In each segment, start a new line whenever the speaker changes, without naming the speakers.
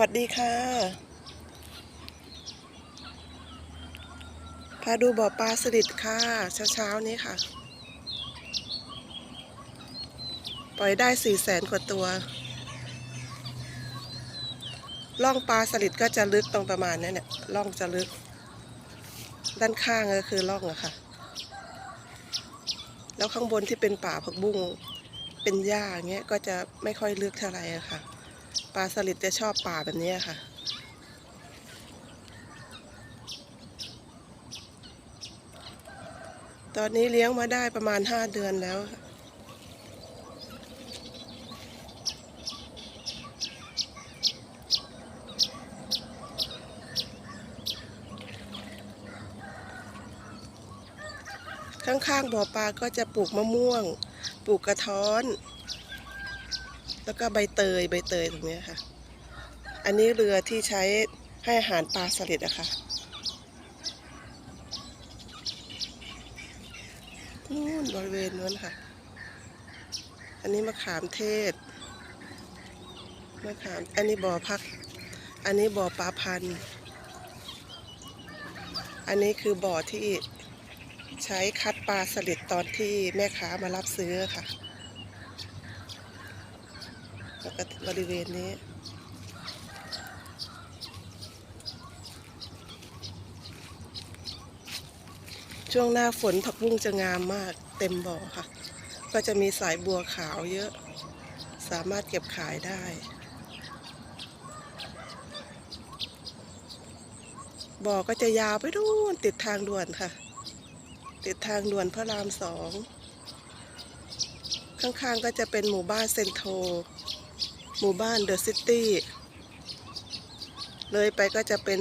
วัสดีค่ะ พาดูบ่อปลาสลิดค่ะ เช้าๆนี้ค่ะ ปล่อยได้สี่แสนกว่าตัว ล่องปลาสลิดก็จะลึกตรงประมาณนี้เนี่ย ล่องจะลึก ด้านข้างก็คือล่องอะค่ะ แล้วข้างบนที่เป็นป่าผักบุ้ง เป็นหญ้าเงี้ย ก็จะไม่ค่อยลึกเท่าไหร่อะค่ะ ปลาสลิดจะชอบป่าแบบนี้ค่ะ ตอนนี้เลี้ยงมาได้ประมาณห้าเดือนแล้วค่ะข้างๆบ่อปลาก็จะปลูกมะม่วง ปลูกกระท้อน แล้วก็ใบเตยใบเตยตรงนี้ค่ะ อันนี้เรือที่ใช้ให้อาหารปลาสลิดอะคะนู่นบริเวณนู้นค่ะ อันนี้มะขามเทศมะขาม อันนี้บ่อพัก อันนี้บ่อปลาพันธุ์อันนี้คือบ่อที่ใช้คัดปลาสลิดตอนที่แม่ค้ามารับซื้อค่ะ แล้วก็บริเวณนี้ ช่วงหน้าฝนผักบุ้งจะงามมากเต็มบ่อค่ะ ก็จะมีสายบัวขาวเยอะ สามารถเก็บขายได้ บ่อก็จะยาวไปดูนติดทางด่วนค่ะ ติดทางด่วนพระรามสองข้างๆก็จะเป็นหมู่บ้านเซนโท หมู่บ้านเดอะซิตี้เลยไปก็จะเป็น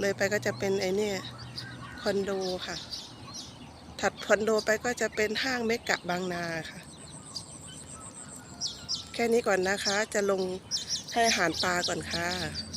เลยไปก็จะเป็นไอเนี่ยคอนโดค่ะ ถัดคอนโดไปก็จะเป็นห้างเมกะบางนาค่ะ แค่นี้ก่อนนะคะจะลงให้อาหารปลาก่อนค่ะ